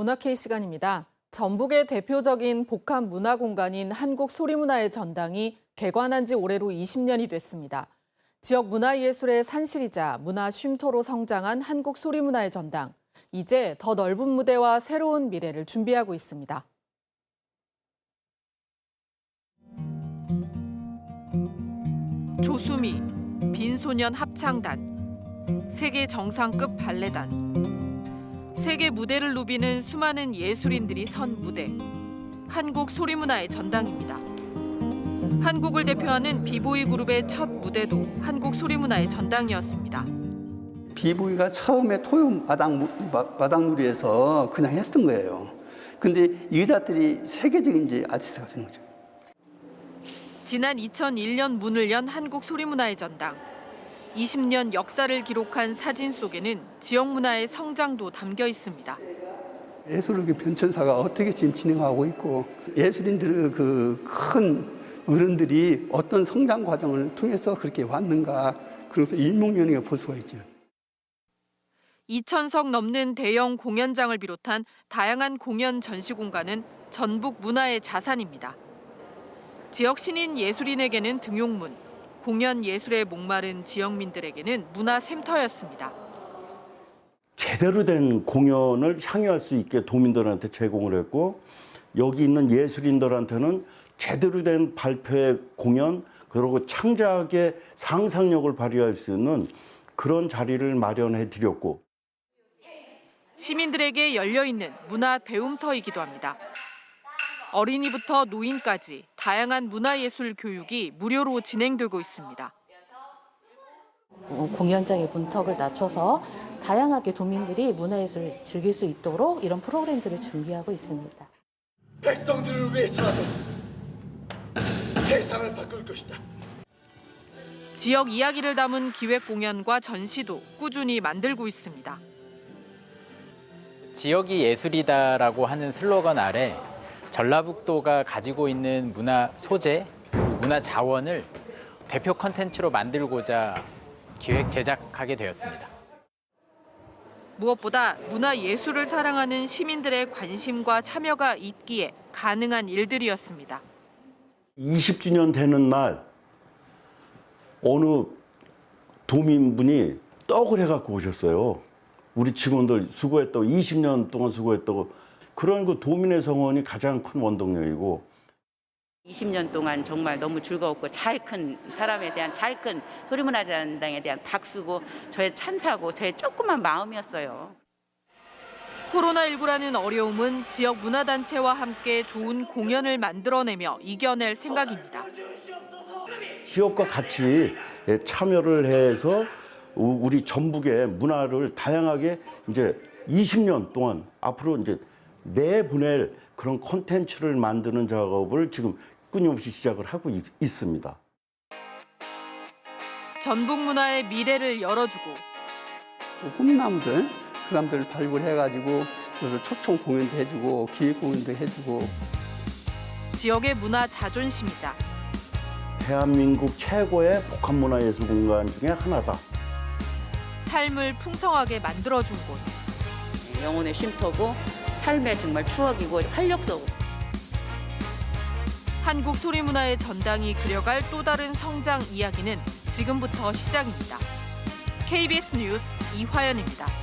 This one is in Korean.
문화케이 시간입니다. 전북의 대표적인 복합 문화 공간인 한국 소리문화의 전당이 개관한 지 올해로 20년이 됐습니다. 지역 문화예술의 산실이자 문화 쉼터로 성장한 한국 소리문화의 전당. 이제 더 넓은 무대와 새로운 미래를 준비하고 있습니다. 조수미, 빈소년 합창단, 세계 정상급 발레단, 세계 무대를 누비는 수많은 예술인들이 선 무대. 한국 소리 문화의 전당입니다. 한국을 대표하는 비보이 그룹의 첫 무대도 한국 소리 문화의 전당이었습니다. 비보이가 처음에 토요 마당 마- 마당놀이에서 그냥 했던 거예요. 근데 이 여자들이 세계적인 이제 아티스트가 된 거죠. 지난 2001년 문을 연 한국 소리 문화의 전당. 20년 역사를 기록한 사진 속에는 지역 문화의 성장도 담겨 있습니다. 예술의 변천사가 어떻게 지금 진행하고 있고 예술인들의 그 큰 어른들이 어떤 성장 과정을 통해서 그렇게 왔는가 그래서 일목요연하게 볼 수가 있죠. 2천석 넘는 대형 공연장을 비롯한 다양한 공연 전시 공간은 전북 문화의 자산입니다. 지역 신인 예술인에게는 등용문, 공연 예술에 목마른 지역민들에게는 문화 샘터였습니다. 제대로 된 공연을 향유할 수 있게 도민들한테 제공을 했고 여기 있는 예술인들한테는 제대로 된 발표회 공연 그리고 창작의 상상력을 발휘할 수 있는 그런 자리를 마련해 드렸고 시민들에게 열려 있는 문화 배움터이기도 합니다. 어린이부터 노인까지 다양한 문화예술 교육이 무료로 진행되고 있습니다. 어, 공연장의 문턱을 낮춰서 다양하게 도민들이 문화예술을 즐길 수 있도록 이런 프로그램들을 준비하고 있습니다. 백성들을 위해서라도 세상을 바꿀 것이다. 지역 이야기를 담은 기획 공연과 전시도 꾸준히 만들고 있습니다. 지역이 예술이다라고 하는 슬로건 아래 전라북도가 가지고 있는 문화 소재, 문화 자원을 대표 컨텐츠로 만들고자 기획 제작하게 되었습니다. 무엇보다 문화 예술을 사랑하는 시민들의 관심과 참여가 있기에 가능한 일들이었습니다. 20주년 되는 날 어느 도민분이 떡을 해갖고 오셨어요. 우리 직원들 수고했다고 20년 동안 수고했다고 그런 그 도민의 성원이 가장 큰 원동력이고 20년 동안 정말 너무 즐거웠고 잘 큰 사람에 대한 잘 큰 소리문화전당에 대한 박수고 저의 찬사고 저의 조그만 마음이었어요. 코로나19라는 어려움은 지역 문화단체와 함께 좋은 공연을 만들어내며 이겨낼 생각입니다. 기업과 같이 예, 참여를 해서 우- 우리 전북의 문화를 다양하게 이제 20년 동안 앞으로 이제 내보낼 그런 콘텐츠를 만드는 작업을 지금 끊임없이 시작을 하고 있- 있습니다. 전북 문화의 미래를 열어주고 그 꿈나무들 그 사람들을 발굴해가지고 그래서 초청 공연도 해주고 기획 공연도 해주고 지역의 문화 자존심이자 대한민국 최고의 복합문화예술 공간 중에 하나다. 삶을 풍성하게 만들어준 곳. 영혼의 쉼터고 삶의 정말 추억이고 활력소고 한국 소리문화의 전당이 그려갈 또 다른 성장 이야기는 지금부터 시작입니다. KBS 뉴스 이화연입니다.